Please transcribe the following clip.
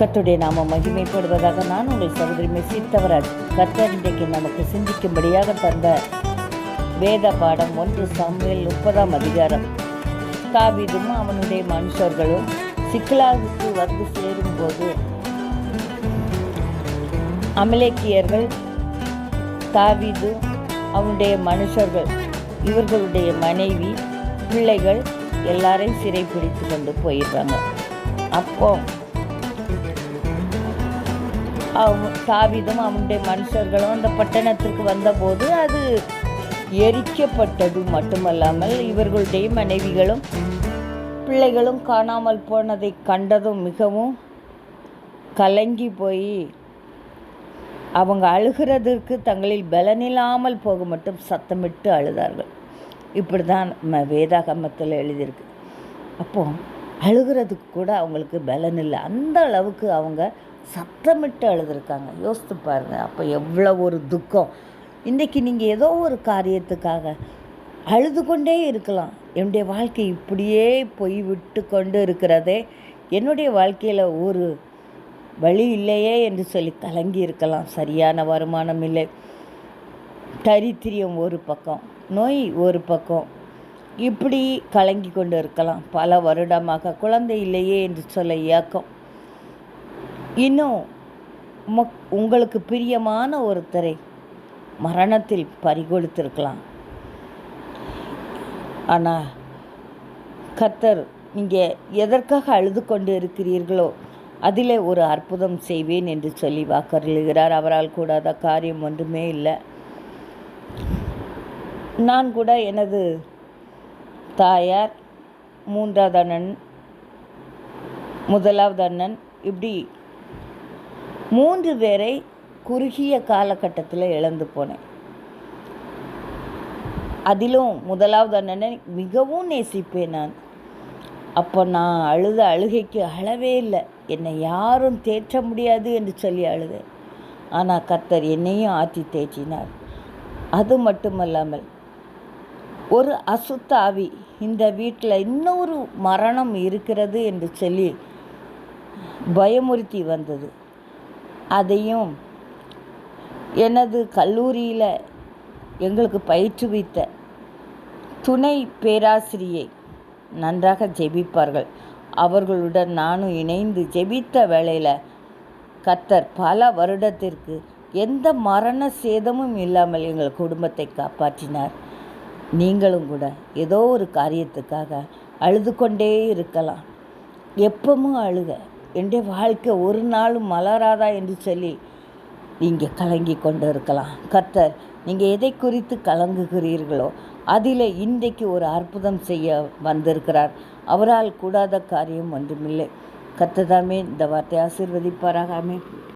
கத்துடைய நாம மகிமைப்படுவதாக நான் உங்கள் சகோதரி மெசித்தவராஜ் கர்த்தர் இன்றைக்கு நமக்கு சிந்திக்கும்படியாக தந்த வேத பாடம் ஒன்று சமையல் முப்பதாம் அதிகாரம். தாவிதும் அவனுடைய மனுஷர்களும் சிக்லாவுக்கு வந்து சேரும்போது அமலேக்கியர்கள் தாவீது அவனுடைய மனுஷர்கள் இவர்களுடைய மனைவி பிள்ளைகள் எல்லாரையும் சிறைப்பிடித்து கொண்டு போயிடுறாங்க. அப்போ அவங்க தாவிதம் அவனுடைய மனுஷர்களும் அந்த பட்டணத்திற்கு வந்தபோது அது எரிக்கப்பட்டது மட்டுமல்லாமல் இவர்களுடைய மனைவிகளும் பிள்ளைகளும் காணாமல் போனதை கண்டதும் மிகவும் கலங்கி போய் அவங்க அழுகிறதற்கு தங்களில் பலனில்லாமல் போக மட்டும் சத்தமிட்டு அழுதார்கள். இப்படி தான் நம்ம வேதாகமத்தில் எழுதியிருக்கு. அப்போது அழுகிறதுக்கு கூட அவங்களுக்கு பலன் இல்லை. அந்த அளவுக்கு அவங்க சத்தமிட்டு அழுதுருக்காங்க யோசித்து பாருங்கள் அப்போ எவ்வளோ ஒரு துக்கம். இன்றைக்கி நீங்கள் ஏதோ ஒரு காரியத்துக்காக அழுது கொண்டே இருக்கலாம். என்னுடைய வாழ்க்கை இப்படியே போய் விட்டு கொண்டு இருக்கிறதே. என்னுடைய வாழ்க்கையில் ஒரு வழி இல்லையே என்று சொல்லி கலங்கி இருக்கலாம். சரியான வருமானம் இல்லை. தரித்திரியம் ஒரு பக்கம் நோய் ஒரு பக்கம். இப்படி கலங்கி கொண்டு இருக்கலாம். பல வருடமாக குழந்தை இல்லையே என்று சொல்ல ஏக்கம் இன்னும் உமக் உங்களுக்கு பிரியமான ஒருத்தரை மரணத்தில் பறிகொடுத்திருக்கலாம். ஆனால் கத்தர் நீங்கள் எதற்காக அழுது கொண்டு இருக்கிறீர்களோ அதிலே ஒரு அற்புதம் செய்வேன் என்று சொல்லி வாக்கருகிறார் அவரால் கூடாத காரியம் ஒன்றுமே இல்லை. நான் கூட எனது தாயார் மூன்றாவது அண்ணன் முதலாவது அண்ணன் இப்படி மூன்று பேரை குறுகிய காலகட்டத்தில் இழந்து போனேன். அதிலும் முதலாவது அண்ணனை மிகவும் நேசிப்பேன் நான். அப்போ நான் அழுத அழுகைக்கு அழவே இல்லை. என்னை யாரும் தேற்ற முடியாது என்று சொல்லி அழுதேன். ஆனால் கர்த்தர் என்னையும் ஆற்றி தேற்றினார். அது மட்டுமல்லாமல் ஒரு அசுத்தாவி இந்த வீட்டில் இன்னொரு மரணம் இருக்கிறது என்று சொல்லி பயமுறுத்தி வந்தது. அதையும் எனது கல்லூரியில் எங்களுக்கு பயிற்றுவித்த துணை பேராசிரியை நன்றாக ஜெபிப்பார்கள். அவர்களுடன் நானும் இணைந்து ஜெபித்த வேளையில் கத்தர் பல வருடத்திற்கு எந்த மரண சேதமும் இல்லாமல் எங்கள் குடும்பத்தை காப்பாற்றினார். நீங்களும் கூட ஏதோ ஒரு காரியத்துக்காக அழுது கொண்டே இருக்கலாம். எப்பவும் அழுக. என்னுடைய வாழ்க்கை ஒரு நாளும் மலராதா என்று சொல்லி நீங்கள் கலங்கி கொண்டு இருக்கலாம். கர்த்தர் நீங்கள் எதை குறித்து கலங்குகிறீர்களோ அதில் இன்றைக்கு ஒரு அற்புதம் செய்ய வந்திருக்கிறார். அவரால் கூடாத காரியம் ஒன்றுமில்லை. கத்ததாமே இந்த வார்த்தை ஆசீர்வதிப்பாராகாமே